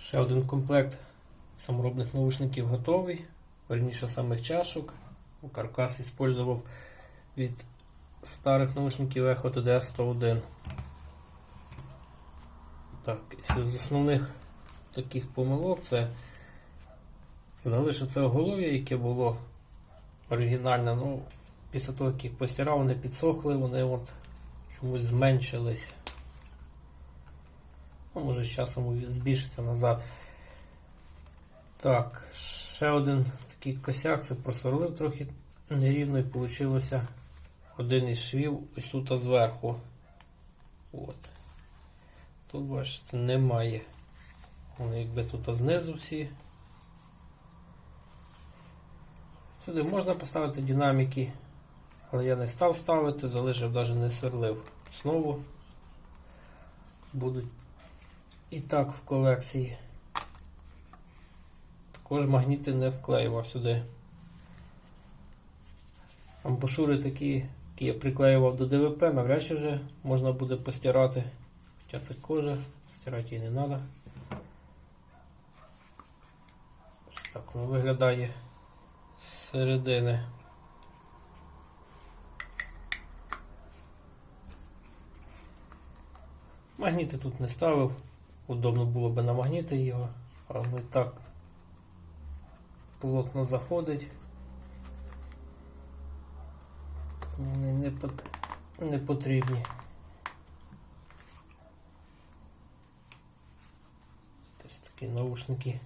Ще один комплект саморобних наушників готовий. Верніше самих чашок. Каркас использував від старих наушників Echo TDS 101. Так, з основних таких помилок це залишив це оголов'я, яке було оригінальне. Ну, після того, як їх постирав, вони підсохли, вони от чомусь зменшились. Може з часом збільшиться назад. Так, ще один такий косяк, це просверлив трохи нерівно і вийшло один із швів ось тут зверху. От. Тут, бачите, немає. Вони якби тут знизу всі. Сюди можна поставити динаміки, але я не став ставити, залишив, навіть не сверлив. Знову будуть і так в колекції. Також магніти не вклеював сюди. Амбушури такі, які я приклеював до ДВП, навряд чи вже можна буде постирати. Хоча це кожа, стирати її не треба. Ось так воно виглядає з середини. Магніти тут не ставив. Удобно було би на магніти його, але так плотно заходить. Вони не, не потрібні. Ось такі наушники